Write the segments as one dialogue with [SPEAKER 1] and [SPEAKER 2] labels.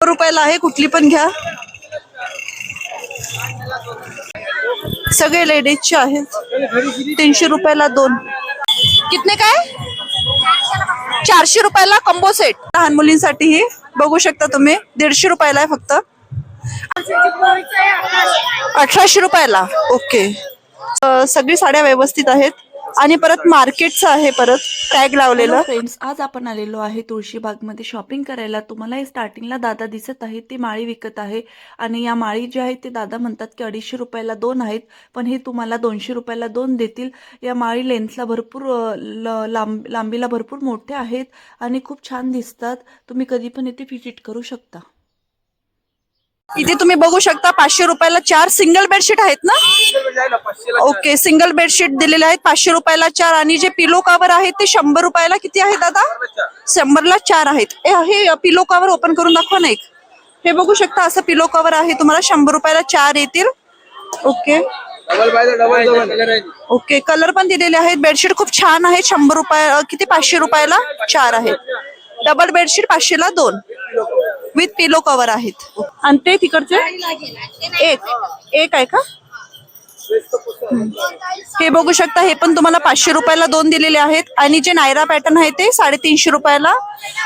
[SPEAKER 1] रुपयाला आहे कुठली पण घ्या. सगळे लेडीजचे आहेत. तीनशे रुपयाला दोन. कितने काय चारशे रुपयाला कंबो सेट लहान मुलींसाठी ही बघू शकता तुम्ही. दीडशे रुपयाला आहे फक्त. अठराशे रुपयाला. ओके. सगळी साड्या व्यवस्थित आहेत. आणि परत मार्केटचं आहे परत टॅग लावलेलं.
[SPEAKER 2] फ्रेंड्स आज आपण आलेलो आहे तुळशीबागमध्ये शॉपिंग करायला. तुम्हाला हे स्टार्टिंगला दादा दिसत आहेत ती माळी विकत आहे. आणि या माळी ज्या आहेत ते दादा म्हणतात की अडीचशे रुपयाला दोन आहेत पण हे तुम्हाला दोनशे रुपयाला दोन देतील. या माळी लेन्थला भरपूर लांब लांबीला भरपूर मोठे आहेत आणि खूप छान दिसतात. तुम्ही कधी पण इथे व्हिजिट करू शकता.
[SPEAKER 1] इथे तुम्ही बघू शकता पाचशे रुपयाला चार सिंगल बेडशीट आहेत ना? ओके सिंगल बेडशीट दिलेले आहेत. पाचशे रुपयाला चार. आणि जे पिलो कवर आहेत ते शंभर रुपयाला किती आहेत दादा? शंभरला चार आहेत. हे पिलो कवर ओपन करून दाखवा ना एक. हे बघू शकता असं पिलो कव्हर आहे. तुम्हाला शंभर रुपयाला चार येतील. ओके ओके कलर पण दिलेले आहेत. बेडशीट खूप छान आहेत शंभर रुपया किती? पाचशे रुपयाला चार आहेत डबल बेडशीट पाचशेला दोन. विथ पिलो कव्हर आहेत. आणि ते तिकडचे? एक. एक आहे का? हे बघू शकता हे पण तुम्हाला पाचशे रुपयाला दोन दिलेले आहेत. आणि जे नायरा पॅटर्न आहे ते साडेतीनशे रुपयाला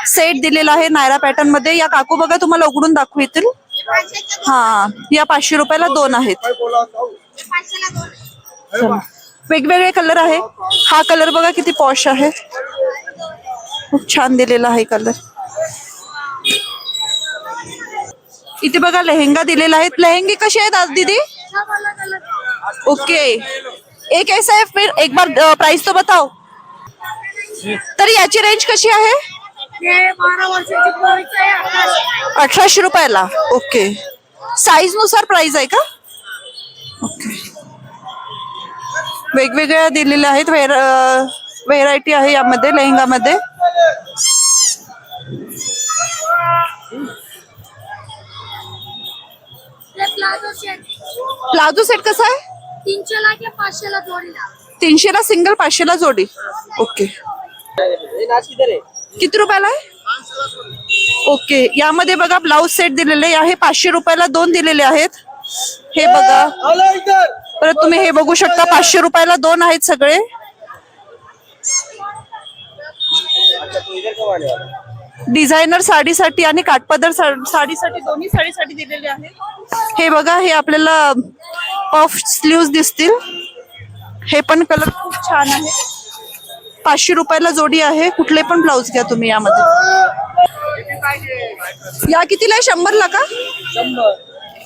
[SPEAKER 1] सेट दिलेला आहे नायरा पॅटर्नमध्ये. या काकू बघा तुम्हाला उघडून दाखवू येतील हा या पाचशे रुपयाला दोन आहेत. वेगवेगळे कलर आहे. हा कलर बघा किती पॉश आहे. खूप छान दिलेला आहे कलर. इथे बघा लेहेंगा दिलेला आहे लेहेंगे कसे आहेत आज दीदी? ओके एक ऐसा है फिर एक बार प्राइस तो बताओ. तर याची रेंज कशी आहे? अठराशे. रुपयाला. ओके साईजनुसार प्राइस आहे का? ओके वेगवेगळ्या दिलेल्या आहेत. व्हेर व्हेरायटी आहे यामध्ये लेहंगामध्ये. Palazzo set. कसा आहे?
[SPEAKER 3] तीनशेला किंवा पाचशेला जोडीला
[SPEAKER 1] तीनशेला सिंगल पाचशेला जोडी. ओके किती रुपयाला आहे? ओके यामध्ये बघा ब्लाउज सेट दिलेले आहे. पाचशे रुपयाला दोन दिलेले आहेत. हे बघा. परत तुम्ही हे बघू शकता. पाचशे रुपयाला दोन आहेत सगळे. डिझायनर साडीसाठी आणि काटपदर साडीसाठी दोन्ही साडीसाठी दिलेले आहे हे बघा हे आपल्याला पफ स्लीव्ह दिसतील. हे पण कलर खूप छान आहे. पाचशे रुपयाला जोडी आहे. कुठले पण ब्लाऊज घ्या तुम्ही यामध्ये. या कितीला आहे? शंभरला का?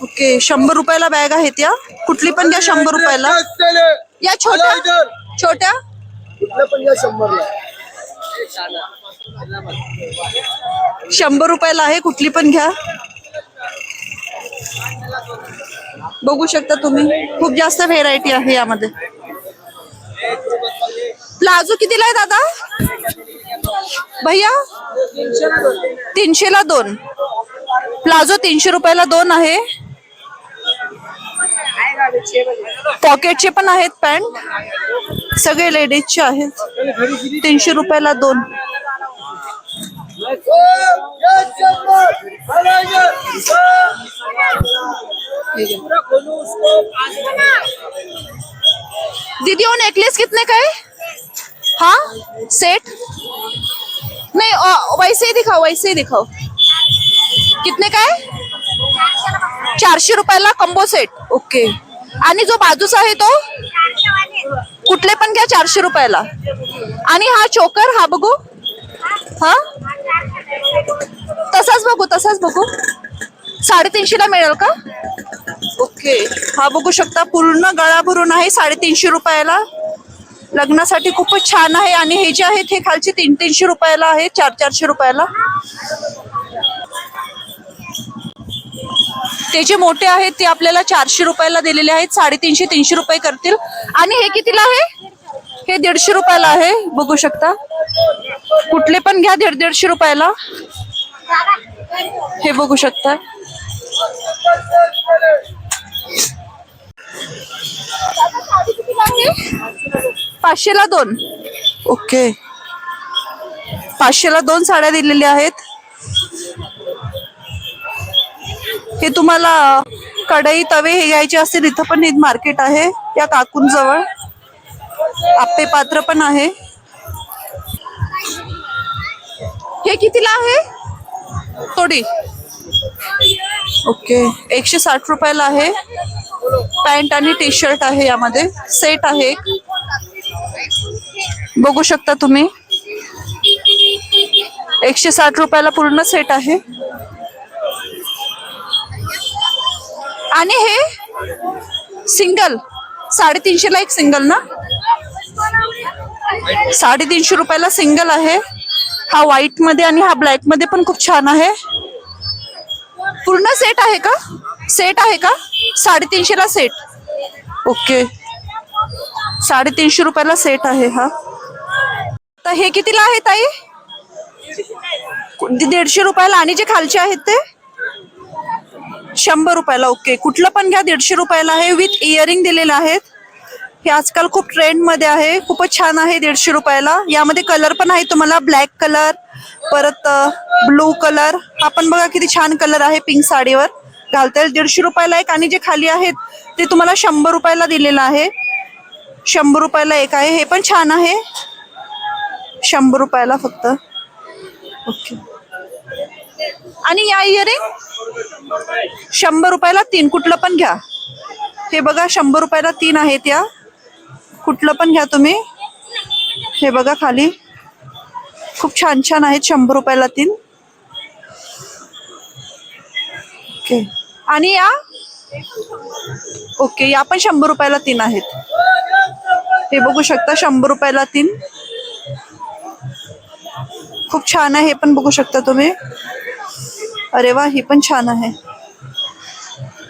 [SPEAKER 1] ओके शंभर रुपयाला बॅग आहेत या. कुठली पण घ्या शंभर रुपयाला. या छोट्या छोट्या.
[SPEAKER 4] पण या शंभरला.
[SPEAKER 1] शंभर रुपयाला आहे कुठली पण घ्या. बघू शकता तुम्ही. खूप जास्त व्हेरायटी आहे यामध्ये. प्लाझो कितीला आहे दादा? भैया? तीनशेला दोन. प्लाझो तीनशे रुपयाला दोन आहे. पॉकेटचे पण आहेत पॅन्ट. सगळे लेडीजचे आहेत. तीनशे रुपयाला दोन. दीदी वो नेकलेस कितने का है? हाँ? सेट नहीं अ, वैसे ही दिखाओ वैसे ही दिखाओ। कितने का है? चारशे रुपयाला कंबो सेट ओके आणि जो बाजूचा आहे तो? कुठले पण घ्या चारशे रुपयाला. आणि हा चोकर हा बघू. हा? तसाच बघू तसाच बघू. साडेतीनशेला मिळेल का? ओके. हा बघू शकता पूर्ण गळा भरून आहे साडेतीनशे रुपयाला. लग्नासाठी खूपच छान आहे आणि हे जे आहेत हे खालचे तीन तीनशे रुपयाला आहे चार चारशे रुपयाला. ते जे मोठे आहेत ते आपल्याला चारशे रुपयाला दिलेले आहेत साडेतीनशे तीनशे रुपये करतील. आणि हे कितीला आहे? हे दीडशे रुपयाला आहे बघू शकता. कुठले पण घ्या दीड दीडशे रुपयाला. हे बघू शकता. पाचशेला दोन. ओके. पाचशेला दोन साड्या दिलेल्या आहेत. हे तुम्हाला कढई तवे हे घ्यायचे असतील इथं पण मार्केट आहे या काकूंजवळ. आप्पे पात्र पण आहे. हे कितीला आहे? थोडी ओके. एकशे साठ रुपयाला आहे. पॅन्ट आणि टी शर्ट आहे यामध्ये. सेट आहे एक. बघू शकता तुम्ही. एकशे साठ रुपयाला पूर्ण सेट आहे. आणि हे सिंगल. साडेतीनशेला एक सिंगल ना? साडेतीनशे रुपयाला सिंगल आहे. हा व्हाईटमध्ये आणि हा ब्लॅकमध्ये पण खूप छान आहे. पूर्ण सेट आहे का? सेट आहे का? साडेतीनशे ला सेट ओके साडेतीनशे रुपयाला सेट आहे हा. तर हे कितीला आहे ताई? दीडशे रुपयाला आणि जे खालचे आहेत ते? शंभर रुपयाला. ओके कुठलं पण घ्या दीडशे रुपयाला आहे. विथ इयरिंग दिलेलं आहेत. हे आजकाल खूप ट्रेंडमध्ये आहे. खूपच छान आहे दीडशे रुपयाला. यामध्ये कलर पण आहे तुम्हाला. ब्लॅक कलर परत ब्लू कलर हा पण बघा किती छान कलर आहे पिंक साडीवर. घालता येईल. दीडशे रुपयाला एक आणि जे खाली आहेत ते तुम्हाला शंभर रुपयाला दिलेलं आहे. शंभर रुपयाला एक आहे. हे पण छान आहे. शंभर रुपयाला फक्त. ओके. आणि या इयरिंग शंभर रुपयाला तीन. कुठलं पण घ्या. हे बघा शंभर रुपयाला तीन आहेत या. कुठलं पण घ्या तुम्ही. हे बघा खाली. खूप छान छान आहेत शंभर रुपयाला तीन. ओके आणि या? ओके या पण शंभर रुपयाला तीन आहेत. हे बघू शकता शंभर रुपयाला तीन. खूप छान आहे हे पण बघू शकता तुम्ही. अरे वा ही पण छान आहे.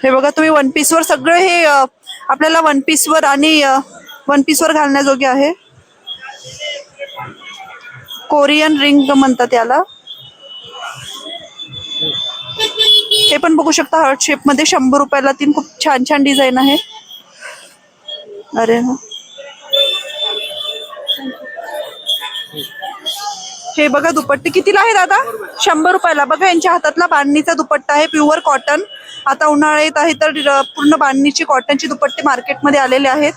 [SPEAKER 1] हे बघा तुम्ही वन पीसवर सगळं हे आपल्याला वन पीसवर आणि वन पीसवर घालण्याजोगे आहे. कोरियन रिंग म्हणतात याला. हे पण बघू शकता हार्ट शेपमध्ये शंभर रुपयाला तीन खूप छान छान डिझाईन आहे. अरे हा हे बघा दुपट्टे कितीला आहे दादा? शंभर रुपयाला. बघा यांच्या हातातला बांधणीचा दुपट्टा आहे प्युअर कॉटन आता उन्हाळा येत आहे तर पूर्ण बांधणीची कॉटनची दुपट्टे मार्केटमध्ये आलेले आहेत.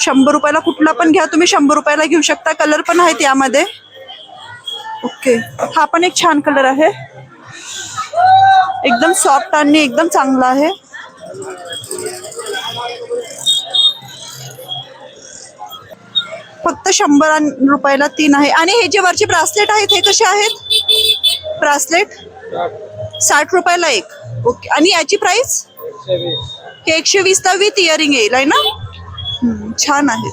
[SPEAKER 1] शंभर रुपयाला कुठला पण घ्या तुम्ही शंभर रुपयाला घेऊ शकता. कलर पण आहेत यामध्ये. ओके. हा पण एक छान कलर आहे. एकदम सॉफ्ट आणि एकदम चांगला आहे. फक्त शंभर रुपयाला तीन आहे. आणि हे जे वरचे ब्रासलेट आहेत हे कसे आहेत? ब्रासलेट? साठ रुपयाला एक. ओके. आणि याची प्राइस हे एकशे वीस. विथ इयरिंग येईल आहे ना? छान आहे.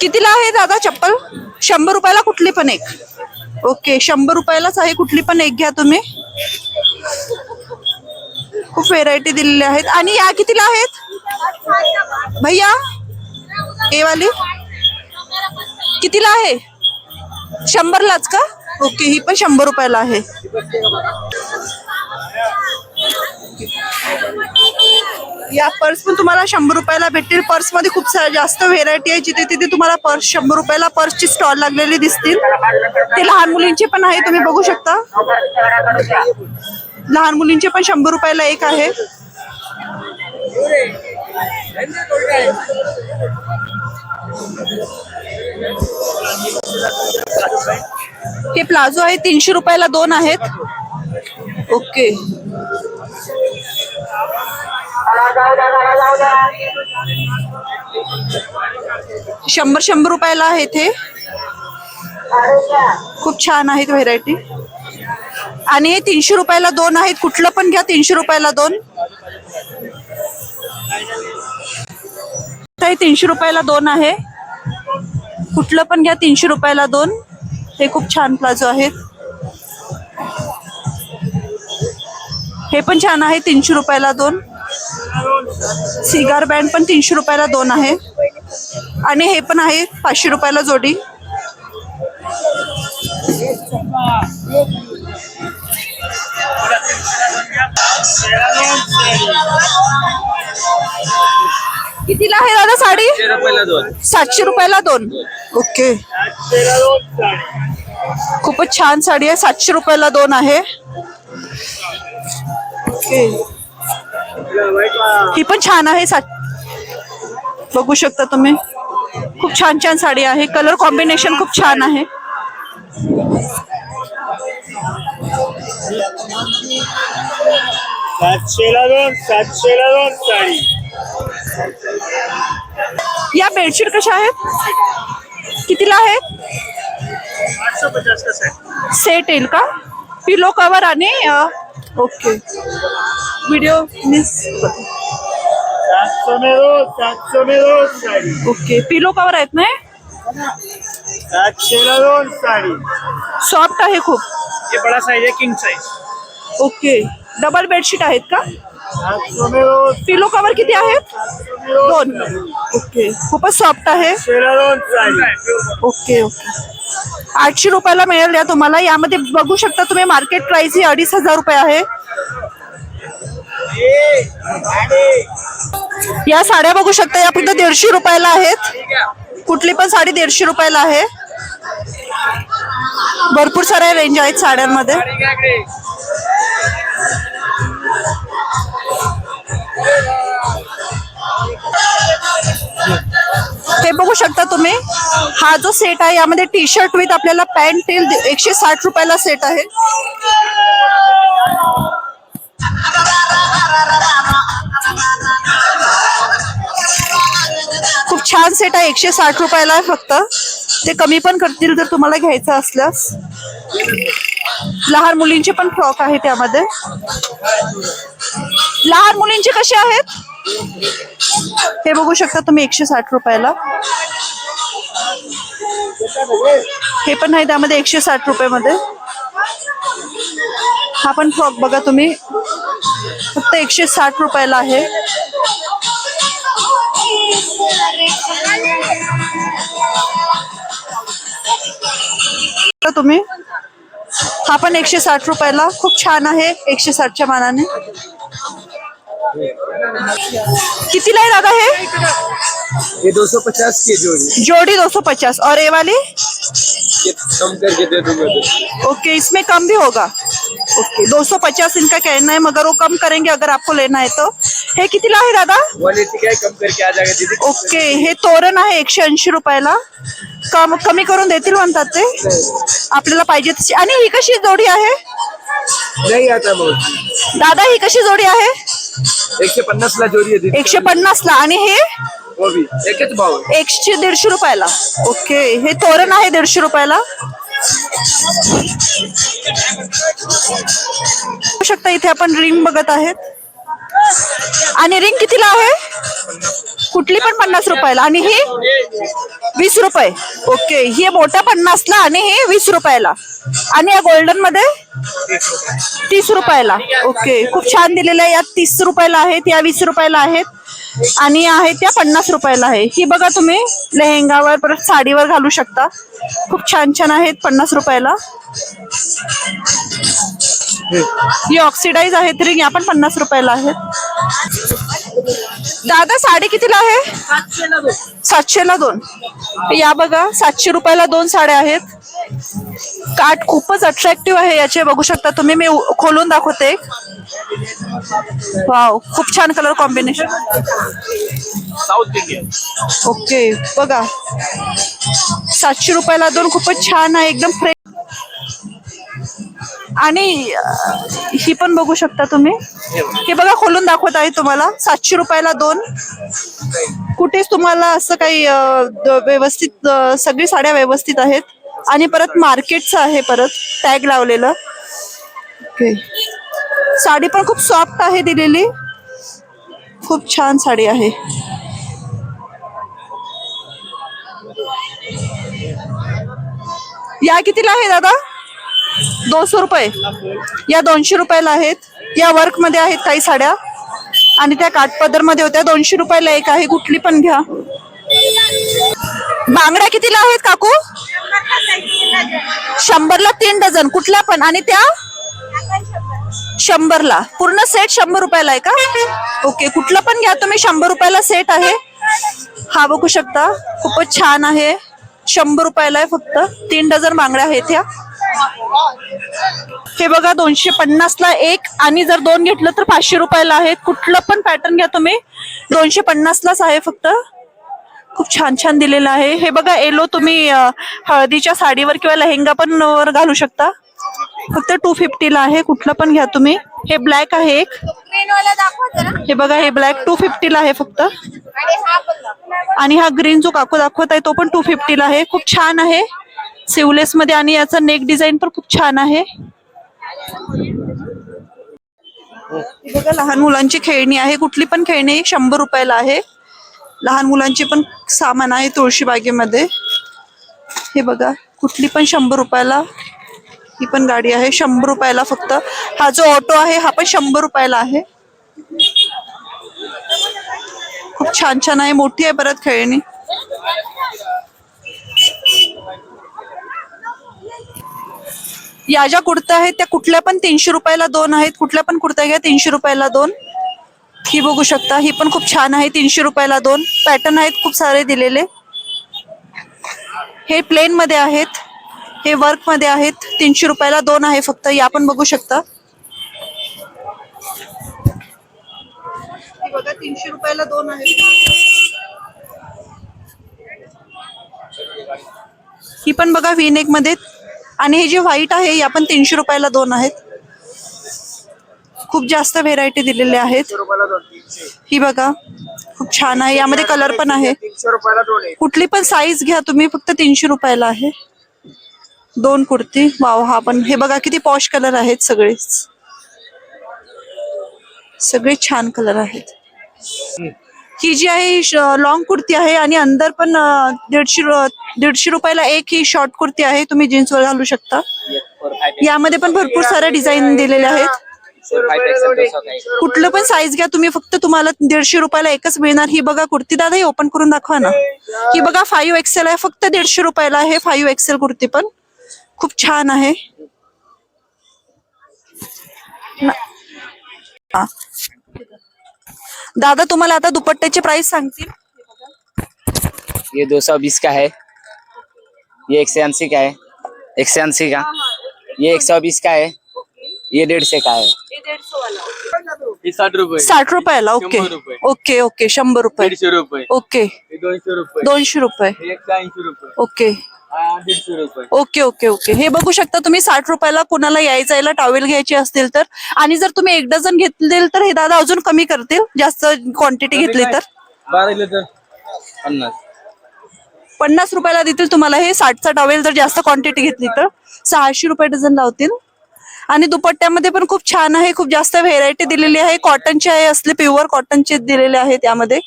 [SPEAKER 1] कितीला आहे दादा चप्पल? शंभर रुपयाला कुठली पण एक. ओके शंभर रुपयालाच आहे. कुठली पण एक घ्या तुम्ही. खूप व्हेरायटी दिलेल्या आहेत. आणि या कितीला आहेत? भैया? हे वाली? कितीला आहे? शंभरलाच का? ओके ही पण शंभर रुपयाला आहे. या पर्स पण तुम्हाला शंभर रुपयाला भेटतील. पर्समध्ये खूप साऱ्या जास्त व्हेरायटी आहे. जिथे तिथे तुम्हाला पर्स शंभर रुपयाला पर्सची स्टॉल लागलेली दिसतील. ते लहान मुलींचे पण आहे. तुम्ही बघू शकता. लहान मुलींचे पण शंभर रुपयाला एक आहे. हे प्लाझो आहे तीनशे रुपयाला दोन आहेत. ओके. शंभर शंभर रुपयाला आहेत हे खूप छान आहेत व्हेरायटी आणि हे तीनशे रुपयाला दोन आहेत. कुठलं पण घ्या तीनशे रुपयाला दोन. हे तीनशे रुपयाला दोन आहे. कुठलं पण घ्या तीनशे रुपयाला दोन. हे खूप छान प्लाझो आहेत. हे पण छान आहे तीनशे रुपयाला दोन. सिगार बँड पण तीनशे रुपयाला दोन आहे. आणि हे पण आहे पाचशे रुपयाला जोडी. कितीला आहे दादा साडी?
[SPEAKER 4] रुपयाला दोन.
[SPEAKER 1] सातशे रुपयाला दोन. ओके. खूपच छान साडी आहे. सातशे रुपयाला दोन आहे. ओके. ही पण छान आहे. सा बघू शकता तुम्ही. खूप छान छान साडी आहे. कलर कॉम्बिनेशन खूप छान आहे.
[SPEAKER 5] सातशेला दोन सातशेला दोन साडी.
[SPEAKER 1] या बेडशीट कशा आहेत? कितीला आहेत?
[SPEAKER 5] आठशे पचास का सेट
[SPEAKER 1] सेट येईल का? पिलो कवर आणि अ, ओके व्हिडिओ मिस
[SPEAKER 5] सात सौ में दो सात सौ में दो साडी
[SPEAKER 1] ओके पिलो कवर आहेत ना
[SPEAKER 5] सातशेला दोन साडी
[SPEAKER 1] सॉफ्ट आहे खूप.
[SPEAKER 5] ये बड़ा साइज है king size
[SPEAKER 1] okay double bedsheet आहेत का?
[SPEAKER 5] सात सौ में दो
[SPEAKER 1] पिलो कवर किती आहेत? दोन. ओके. खूपच सॉफ्ट आहे. Okay okay. आठशे रुपयाला मिळेल या तुम्हाला. यामध्ये बघू शकता तुम्ही मार्केट प्राइस ही अडीच हजार रुपये आहे. या साड्या बघू शकता. या फक्त दीडशे रुपयाला आहेत. कुठली पण साडी दीडशे रुपयाला आहे. भरपूर साऱ्या रेंज आहेत साड्यांमध्ये. हे बघू शकता तुम्ही. हा जो सेट आहे यामध्ये टी शर्ट विथ आपल्याला पॅन्ट येईल एकशे साठ रुपयाला सेट आहे. खूप छान सेट आहे एकशे साठ रुपयाला आहे फक्त. ते कमी पण करतील जर तुम्हाला घ्यायचं असल्यास. लहान मुलींचे पण फ्रॉक आहे त्यामध्ये. लहान मुलींचे कसे आहेत? हे बघू शकता तुम्ही एकशे साठ रुपयाला. हे पण आहे त्यामध्ये एकशे साठ रुपये मध्ये हा पण फ्रॉक बघा तुम्ही. फक्त एकशे साठ रुपयाला आहे. तुम्ही. हा पण एकशे साठ रुपयाला खूप छान आहे एकशे साठच्या मानाने. कितीला आहे दादा हे?
[SPEAKER 4] ये दो सौ पचास की जोड़ी
[SPEAKER 1] जोड़ी दो सौ पचास. और ये वाली?
[SPEAKER 4] ये कम करके दे दूँगा तो.
[SPEAKER 1] ओके इसमें कम भी होगा. ओके दो सौ पचास इनका कहना है मगर वो कम करेंगे अगर आपको लेना है तो. हे कितीला आहे दादा?
[SPEAKER 4] वन एटी का कम करके आ जाएगा दीदी.
[SPEAKER 1] ओके हे तोरण आहे एकशे ऐंशी रुपयाला. कम कमी करून देतील म्हणतात ते? आपल्याला पाहिजे तशी. आणि ही कशी जोडी आहे?
[SPEAKER 4] नहीं आता
[SPEAKER 1] दादा ही कशी जोडी आहे?
[SPEAKER 4] एक सौ पन्नास ला जोड़ी है दीदी
[SPEAKER 1] एकशे पन्नास ला आणि हे?
[SPEAKER 4] वो भी एक ही भाव।
[SPEAKER 1] एकशे दीडशे रुपयाला. ओके. हे तोरण आहे दीडशे रुपयाला? शकता इथे आपण रिंग बघत आहेत. आणि रिंग कितीला आहे? कुठली पण पन्नास रुपयाला. आणि ही? वीस रुपये. ओके ही मोठ्या पन्नासला आणि ही वीस रुपयाला. आणि या गोल्डनमध्ये? तीस रुपयाला. ओके खूप छान दिलेल्या आहे. या तीस रुपयाला आहेत या वीस रुपयाला आहेत. आणि आहेत त्या पन्नास रुपयाला आहे ही बघा तुम्ही. लेहेंगावर परत साडीवर घालू शकता. खूप छान छान आहेत पन्नास रुपयाला. ही ऑक्सिडाईज आहेत रिंग या पण पन्नास रुपयाला आहेत. दादा साडी कितीला आहे? सातशेला दोन. या बघा सातशे रुपयाला दोन साड्या आहेत. काठ खूपच अट्रॅक्टिव्ह आहे याचे. बघू शकता तुम्ही मी खोलून दाखवते. वाव खूप छान कलर कॉम्बिनेशन ओके बघा. सातशे रुपयाला दोन खूपच छान आहे. एकदम फ्रेश आणि ही पण बघू शकता तुम्ही. हे बघा खोलून दाखवत आहे तुम्हाला. सातशे रुपयाला दोन. कुठेच तुम्हाला असं काही व्यवस्थित सगळी साड्या व्यवस्थित आहेत. आणि परत मार्केटचं आहे परत टॅग लावलेलं. ओके साडी पण खूप सॉफ्ट आहे दिलेली. खूप छान साडी आहे. या कितीला आहे दादा? दोनशे रुपये. या दोनशे रुपयाला आहेत. या वर्कमध्ये आहेत काही साड्या. आणि त्या काठपदरमध्ये होत्या. दोनशे रुपयाला एक आहे. कुठली पण घ्या. बांगड्या कितीला आहेत काकू? शंभरला तीन डझन. कुठल्या पण. आणि त्या? शंभरला. पूर्ण सेट शंभर रुपयाला आहे का? ओके. कुठलं पण घ्या. तुम्ही शंभर रुपयाला सेट आहे. हा बघू शकता. खूपच छान आहे. शंभर रुपयाला आहे फक्त. तीन डझन बांगड्या आहेत ह्या हे बघा दोनशे पन्नास ला एक आणि जर दोन घेतलं तर पाचशे रुपयाला आहेत. कुठलं पण पॅटर्न घ्या तुम्ही. दोनशे पन्नास लाच आहे फक्त. खूप छान छान दिलेलं आहे. हे बघा येलो तुम्ही हळदीच्या साडीवर किंवा लेहेंगा पण वर घालू शकता. फक्त टू ला आहे. कुठलं पण घ्या तुम्ही. हे ब्लॅक आहे एक. हे बघा हे ब्लॅक टू ला आहे फक्त.
[SPEAKER 3] आणि हा
[SPEAKER 1] ग्रीन जो काकू दाखवत आहे तो पण टू ला आहे. खूप छान आहे. सिवलेस मध्ये आणि याचा नेक डिझाईन पण खूप छान आहे. बघा लहान मुलांची खेळणी आहे. कुठली पण खेळणी शंभर रुपयाला आहे. लहान मुलांचे पण सामान आहे तुळशी बागेमध्ये. हे बघा कुठली पण शंभर रुपयाला ही पण गाडी आहे. शंभर रुपयाला फक्त. हा जो ऑटो आहे हा पण शंभर रुपयाला आहे. खूप छान छान आहे. मोठी आहे परत खेळणी. या ज्या कुर्त्या आहेत त्या कुठल्या पण तीनशे रुपयाला दोन आहेत कुठल्या पण कुर्त्या घ्या तीनशे रुपयाला दोन. ही बघू शकता ही पण खूप छान आहे तीनशे रुपयाला दोन. पॅटर्न आहेत खूप सारे दिलेले. हे प्लेन मध्ये आहेत हे वर्कमध्ये आहेत तीनशे रुपयाला दोन आहे फक्त या पण बघू शकता. हे बघा तीनशे रुपयाला दोन आहेत ही पण बघा व्हीनेकमध्ये आणि हे जे व्हाईट आहे या पण तीनशे रुपयाला दोन आहेत. खूप जास्त व्हेरायटी दिलेल्या आहेत. ही बघा खूप छान आहे. यामध्ये कलर पण आहे. कुठली पण साईज घ्या तुम्ही फक्त तीनशे रुपयाला आहे. दोन कुर्ती. वाव हा पण. हे बघा किती पॉश कलर आहेत सगळेच. सगळे छान कलर आहेत. ही जी आहे लॉंग कुर्ती आहे आणि अंदर पण दीडशे दीडशे रुपयाला एक ही शॉर्ट कुर्ती आहे. तुम्ही जीन्सवर घालू शकता. यामध्ये पण भरपूर साऱ्या डिझाईन दिलेल्या आहेत. कुठलं पण साईज घ्या तुम्ही फक्त तुम्हाला दीडशे रुपयाला एकच मिळणार. ही बघा कुर्ती दादा ही ओपन करून दाखवा ना. ही बघा फाईव्ह एक्सेल आहे. फक्त दीडशे रुपयाला आहे फाईव्ह एक्सेल कुर्ती पण. खूप छान आहे. दादा तुम्हाला आता दुपट्ट्याची प्राइस सांगतील.
[SPEAKER 6] ये दो सौ बीस का है। ये एक सौ अस्सी का है। एक सौ अस्सी का। ये एक सौ बीस का है। ये डेढ़ सौ का है।
[SPEAKER 4] साठ रुपये।
[SPEAKER 1] साठ रुपयाला ओके. ओके ओके शंभर रुपये।
[SPEAKER 4] दीडशे रुपये।
[SPEAKER 1] ओके।
[SPEAKER 4] दोनशे रुपये।
[SPEAKER 1] दोनशे रुपये।
[SPEAKER 4] एकशे ऐंशी रुपये।
[SPEAKER 1] ओके।
[SPEAKER 4] दीडशे रुपये.
[SPEAKER 1] Okay okay okay. हे बघू शकता तुम्ही साठ रुपयाला कुणाला यायचं यायला टॉवेल घ्यायची असतील तर. आणि जर तुम्ही एक डझन घेतले तर हे दादा अजून कमी करतील जास्त क्वांटिटी घेतली तर?
[SPEAKER 4] बारा लिटर पन्नास.
[SPEAKER 1] पन्नास रुपयाला देतील तुम्हाला हे. साठचा टॉवेल जर जास्त क्वांटिटी घेतली तर. सहाशे रुपये डझन लावतील. आणि दुपट्ट्यामध्ये पण खूप छान आहे खूप जास्त व्हेरायटी दिलेली आहे. कॉटनचे आहे असले प्युअर कॉटनचे दिलेले आहेत यामध्ये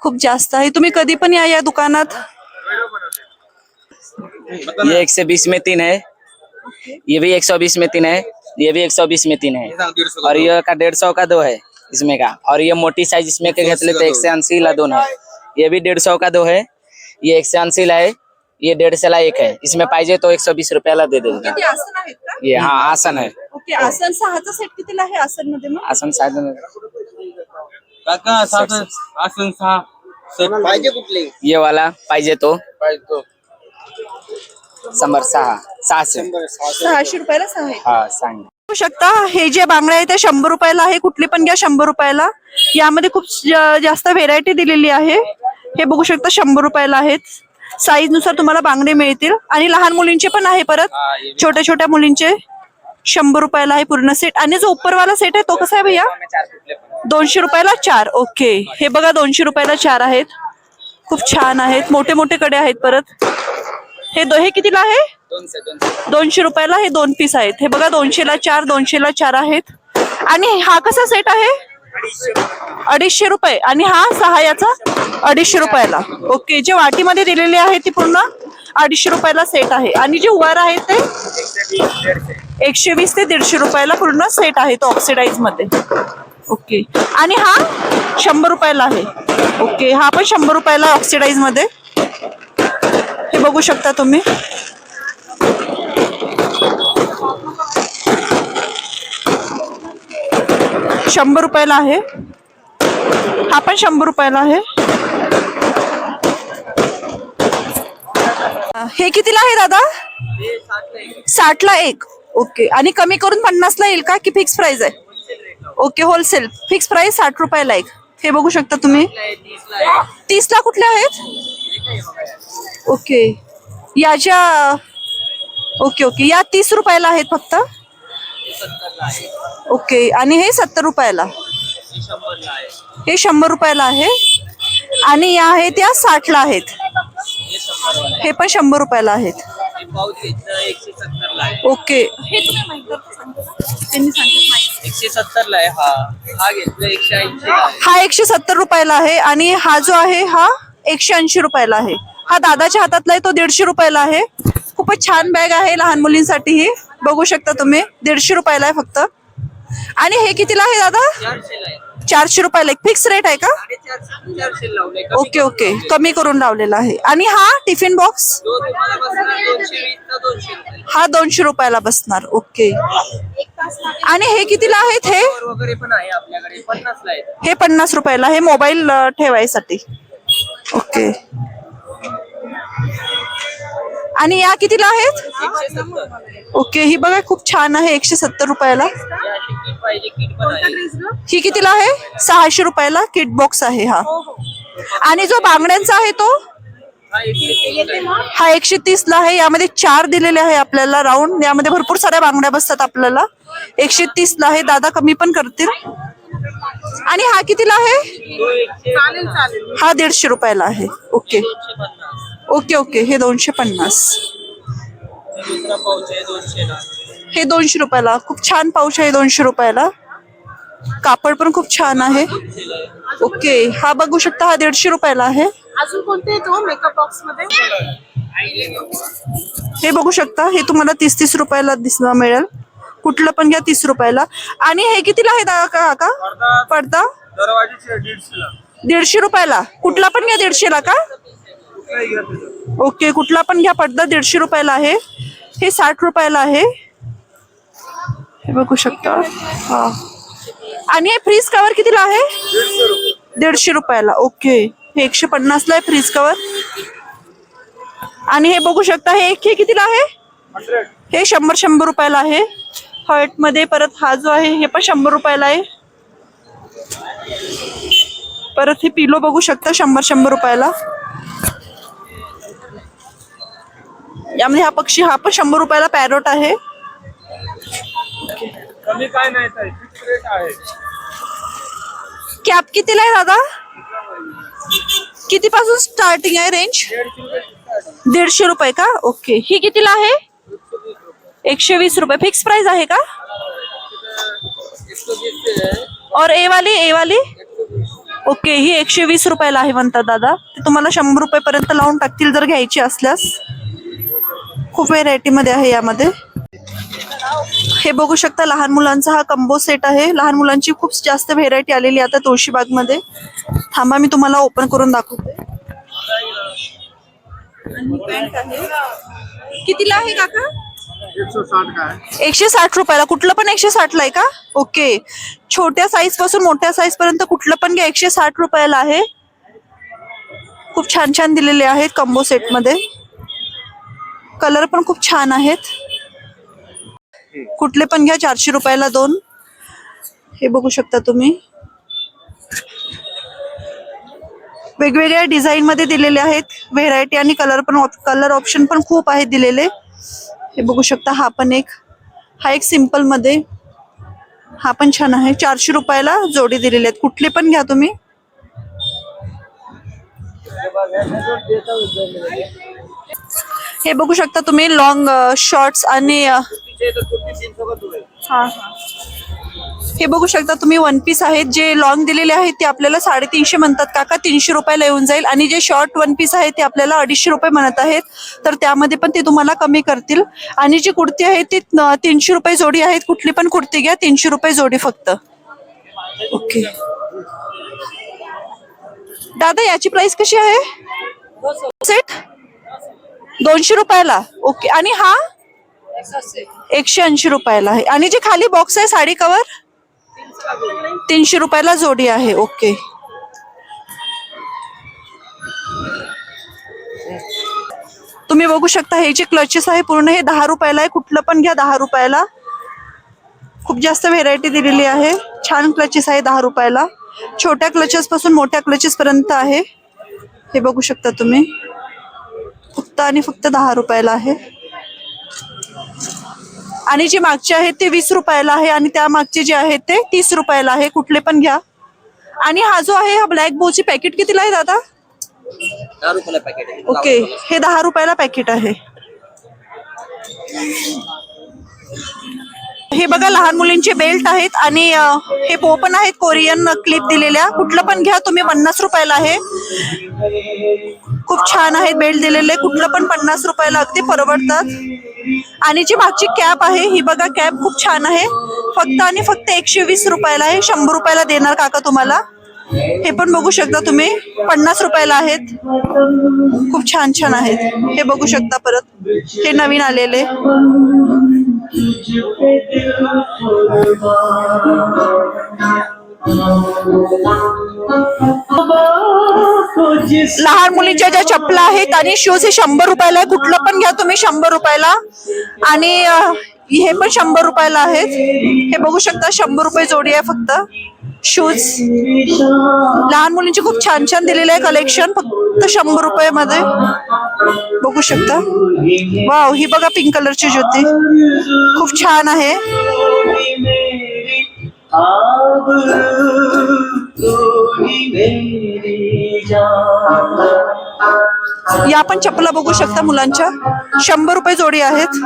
[SPEAKER 1] खूप जास्त आहे. तुम्ही कधी पण या या दुकानात.
[SPEAKER 6] ये एक सौ बीस में तीन है। ये भी एक सौ बीस में तीन है। ये भी एक सौ बीस में तीन है। और ये का डेढ़ सौ का दो है इसमें का। और ये मोटी साइज़ इसमें के घेतले तो एक सौ अस्सी ला दोन है ये भी डेढ़ सौ का दो है। ये एक सौ अस्सी ला है। ये डेढ़ सौ ला एक है। इसमें पाइजे तो एक सौ बीस रुपया ला दे देंगे ये हाँ आसन है।
[SPEAKER 1] आसन सहाचा सेट कितीला आहे आसन मध्ये मग
[SPEAKER 6] आसन शायद
[SPEAKER 4] आसन सहा. पाहिजे कुठले?
[SPEAKER 6] ये वाला पाइजे तो.
[SPEAKER 4] पाहिजे तो.
[SPEAKER 6] शंभर सहा सहाशे.
[SPEAKER 1] सहाशे रुपयाला सहा आहे.
[SPEAKER 6] हा सांग.
[SPEAKER 1] बघू शकता हे जे बांगड्या आहेत ते शंभर रुपयाला आहे कुठली पण घ्या शंभर रुपयाला. यामध्ये खूप जा- जास्त व्हेरायटी दिलेली आहे. हे बघू शकता शंभर रुपयाला आहेत. साईजनुसार तुम्हाला बांगडे मिळतील. आणि लहान मुलींचे पण आहे परत. छोट्या छोट्या मुलींचे. शंभर रुपयाला आहे पूर्ण सेट आणि जो उपरवाला सेट आहे तो कसा आहे भैया? दोनशे रुपयाला चार. ओके हे बघा दोनशे रुपयाला चार आहेत. खूप छान आहेत. मोठे मोठे कडे आहेत परत. हे दो हे कितीला आहे?
[SPEAKER 6] दोनशे दोनशे.
[SPEAKER 1] दोनशे रुपयाला हे दोन पीस आहेत. हे बघा दोनशेला चार दोनशेला चार आहेत. आणि हा कसा सेट आहे? अडीचशे रुपये. आणि हा सहा याचा अडीचशे रुपयाला. ओके जे वाटीमध्ये दिलेले आहे ती पूर्ण अडीचशे रुपयाला सेट आहे. आणि जे वर आहे ते एकशे वीस ते दीडशे रुपयाला पूर्ण सेट आहे तो ऑक्सिडाईजमध्ये. ओके आणि हा शंभर रुपयाला आहे. ओके हा पण शंभर रुपयाला ऑक्सिडाईजमध्ये. बघू शकता तुम्ही. शंभर रुपयाला आहे. हा पण शंभर रुपयाला आहे. हे कितीला आहे दादा? साठला एक. ओके. आणि कमी करून पन्नासला येईल का की फिक्स प्राइस आहे? ओके होलसेल फिक्स प्राइस साठ रुपयाला एक. हे बघू शकता तुम्ही. तीसला कुठल्या आहेत? ओके. याच्या ओके ओके. या तीस रुपयाला आहेत फक्त? ओके. आणि हे सत्तर रुपयाला? हे शंभर रुपयाला आहे. आणि या आहेत या साठला आहेत. हे पण शंभर रुपयाला आहेत. ओके.
[SPEAKER 4] एकशे सत्तर ला आहे हा. हा घेतला एकशे ऐंशी ला आहे.
[SPEAKER 1] हा एकशे सत्तर रुपयाला आहे. आणि हा जो आहे हा? एकशे ऐंशी रुपयाला आहे. हा दादाच्या हातातला आहे तो दीडशे रुपयाला आहे. खूपच छान बॅग आहे लहान मुलींसाठी ही बघू शकता तुम्ही दीडशे रुपयाला आहे फक्त. आणि हे कितीला आहे दादा?
[SPEAKER 4] चारशे
[SPEAKER 1] रुपयाला फिक्स रेट आहे का? ओके ओके कमी करून लावलेला आहे. आणि हा टिफिन बॉक्स हा दोनशे रुपयाला बसणार. ओके आणि हे कितीला आहेत हे? हे पन्नास रुपयाला हे मोबाईल ठेवायसाठी. ओके. आणि या कितीला आहेत? ओके ही बघा खूप छान आहे एकशे सत्तर रुपयाला. ही कितीला आहे? सहाशे रुपयाला किट बॉक्स आहे हा. आणि जो बांगड्यांचा आहे तो?
[SPEAKER 4] हा.
[SPEAKER 1] हा एकशे तीस ला आहे. यामध्ये चार दिलेले आहे आपल्याला राऊंड यामध्ये भरपूर साऱ्या बांगड्या बसतात आपल्याला. एकशे तीस ला आहे. दादा कमी पण करतील. आणि हा कितीला आहे? हा दीडशे रुपयाला आहे. ओके. Okay okay. हे दोनशे पन्नास. हे दोनशे रुपयाला. खूप छान पाऊच आहे दोनशे रुपयाला. कापड पण खूप छान आहे. ओके. हा बघू शकता हा दीडशे रुपयाला आहे.
[SPEAKER 3] अजून कोणते मेकअप बॉक्समध्ये?
[SPEAKER 1] हे बघू शकता हे तुम्हाला तीस तीस रुपयाला दिसणं मिळेल. कुठलं पण घ्या तीस रुपयाला. आणि हे कितीला आहे दा- का काका? पडदा
[SPEAKER 4] दरवाजेचे दीडशे
[SPEAKER 1] रुपयाला. कुठला पण घ्या दीडशेला का? ओके कुठला पण घ्या पडदा दीडशे रुपयाला आहे. हे साठ रुपयाला आहे. हे बघू शकता. हा. आणि हे फ्रीज कव्हर कितीला आहे? दीडशे रुपयाला. ओके. हे एकशे पन्नासला आहे फ्रीज कव्हर. आणि हे बघू शकता हे एक हे कितीला आहे? हे शंभर शंभर रुपयाला आहे. हर्टमध्ये परत हा जो आहे हे पण शंभर रुपयाला आहे. परत हे पिलो बघू शकता शंभर शंभर रुपयाला. यामध्ये हा पक्षी हा पण शंभर रुपयाला पॅरोट आहे.
[SPEAKER 4] कमी काय नाही ताई. फिक्स रेट आहे.
[SPEAKER 1] कॅप कितीला आहे दादा? कितीपासून स्टार्टिंग आहे रेंज दीडशे रुपये. का? ओके ही कितीला आहे? एकशे वीस रुपये. फिक्स प्राइस आहे का? और ए वाली ए वाली? ओके ही एकशे वीस रुपयाला आहे म्हणतात दादा. ते तुम्हाला शंभर रुपये पर्यंत लावून टाकतील जर घ्यायची असल्यास. खूप व्हेरायटी मध्ये आहे यामध्ये. हे बघू शकता लहान मुलांचा हा कंबो सेट आहे. लहान मुलांची खूप जास्त व्हेरायटी आलेली आहे आता तुळशीबागमध्ये थांबा मी तुम्हाला ओपन करून दाखवते. आहे. कितीला आहे काका? एकशे साठ रुपयाला. कुठलं पण एकशे साठ ला आहे का? ओके. छोट्या साईजपासून मोठ्या साईज पर्यंत कुठलं पण घ्या. एकशे साठ रुपयाला आहे. खूप छान छान दिलेले आहेत कंबो सेटमध्ये. कलर पण खूप छान आहेत. कुठले पण घ्या. चारशे रुपयाला दोन. हे बघू शकता तुम्ही. वेगवेगळ्या डिझाईन मध्ये दिलेले आहेत. व्हेरायटी आणि कलर पण कलर ऑप्शन पण खूप आहेत दिलेले. हे बघू शकता हा पण एक हा एक सिंपलमध्ये हा पण छान आहे. चारशे रुपयाला जोडी दिलेले आहेत. कुठले पण घ्या तुम्ही. हे बघू शकता तुम्ही लॉंग शॉर्ट्स आणि हा, हा. बघू शकता तुम्ही वन पीस आहेत जे लॉंग दिलेले आहेत ते आपल्याला साडेतीनशे म्हणतात. काका तीनशे रुपयाला येऊन जाईल. आणि जे शॉर्ट वन पीस आहे ते आपल्याला अडीचशे रुपये म्हणत आहेत. तर त्यामध्ये पण ते तुम्हाला कमी करतील. आणि जी कुर्ती आहे ती तीनशे रुपये जोडी आहेत. कुठली पण कुर्ती घ्या तीनशे रुपये जोडी फक्त. ओके. दादा याची प्राइस कशी आहे? सेट दोनशे रुपयाला. ओके. आणि हा? एकशे ऐंशी रुपयाला आहे. आणि जे खाली बॉक्स आहे साडी कवर तीनशे रुपयाला जोडी आहे ओके. तुम्ही बघू शकता हे जे क्लचेस आहे पूर्ण हे दहा रुपयाला आहे कुठलं पण घ्या दहा रुपयाला. खूप जास्त व्हेरायटी दिलेली आहे. छान क्लचेस आहे दहा रुपयाला. छोट्या क्लचेस पासून मोठ्या क्लचेस पर्यंत आहे. हे बघू शकता तुम्ही. फक्त आणि फक्त दहा रुपयाला आहे. आणि जे मागचे आहेत ते वीस रुपयाला आहे आणि त्या मागचे जे आहेत ते तीस रुपयाला आहे. कुठले पण घ्या. आणि हा जो आहे हा ब्लॅक बोची पॅकेट कितीला आहे दादा? ओके हे दहा रुपयाला पॅकेट आहे. हे बघा लहान मुलींचे बेल्ट आहेत आणि हे पो पण आहेत कोरियन क्लिप दिलेल्या. कुठलं पण घ्या तुम्ही पन्नास रुपयाला आहे. खूप छान आहेत बेल्ट दिलेले. कुठलं पण पन्नास रुपयाला अगदी परवडतात. आणि जी मागची कॅप आहे ही बघा कॅप खूप छान आहे. फक्त आणि फक्त एकशे वीस रुपयाला आहे. शंभर रुपयाला देणार काका तुम्हाला. हे पण बघू शकता तुम्ही. पन्नास रुपयाला आहेत. खूप छान छान आहेत. हे बघू शकता परत. हे नवीन आलेले. लहान मुलींच्या ज्या चपला आहेत आणि शूज हे शंभर रुपयाला आहे. कुठलं पण घ्या तुम्ही शंभर रुपयाला. आणि हे पण शंभर रुपयाला आहेत. हे बघू शकता शंभर रुपये जोडी आहे फक्त. शूज लहान मुलींचे खूप छान छान दिलेले आहे कलेक्शन फक्त शंभर रुपये मध्ये बघू शकता. वाव ही बघा पिंक कलरची ज्योती. खूप छान आहे. या आपण चपला बघू शकता मुलांच्या. शंभर रुपये जोडी आहेत.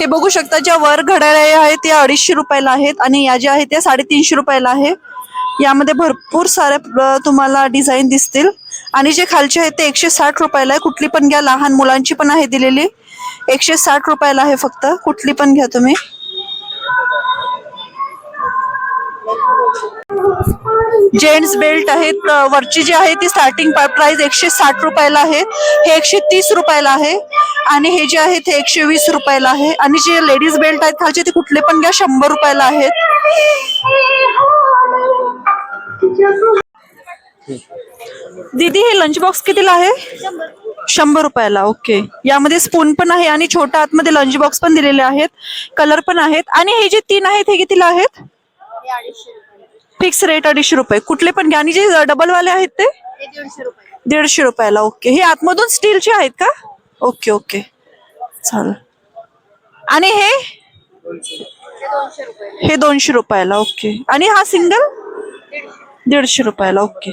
[SPEAKER 1] हे बघू शकता ज्या वर घड्याळ्या आहेत त्या अडीचशे रुपयाला आहेत आणि या ज्या आहेत त्या साडेतीनशे रुपयाला आहे. यामध्ये भरपूर साऱ्या तुम्हाला डिझाईन दिसतील. आणि जे खालचे आहेत ते एकशे साठ रुपयाला आहे. कुठली पण घ्या. लहान मुलांची पण आहे दिलेली. एकशे साठ रुपयाला आहे फक्त. कुठली पण घ्या तुम्ही. जेंट्स बेल्ट आहेत. वरची जी आहे ती स्टार्टिंग प्राइस एकशे साठ रुपयाला आहे. हे एकशे तीस रुपयाला आहे. आणि हे जे आहे ते एकशे वीस रुपयाला आहे. आणि जे लेडीज बेल्ट आहेत खालचे ते कुठले पण घ्या. शंभर रुपयाला आहेत. दीदी हे लंच बॉक्स कितीला आहे? शंभर रुपयाला ओके. यामध्ये स्पून पण आहे आणि छोटा आतमध्ये लंच बॉक्स पण दिलेले आहेत. कलर पण आहेत. आणि हे जे तीन आहेत हे कितीला आहेत? फिक्स रेट अडीचशे रुपये. कुठले पण घ्या. आणि जे डबल वाले आहेत ते? दीडशे रुपयाला ओके. हे आतमधून स्टीलचे आहेत का? Okay okay. चालेल. आणि हे? हे दोनशे रुपयाला ओके. आणि हा सिंगल दीडशे रुपयाला ओके.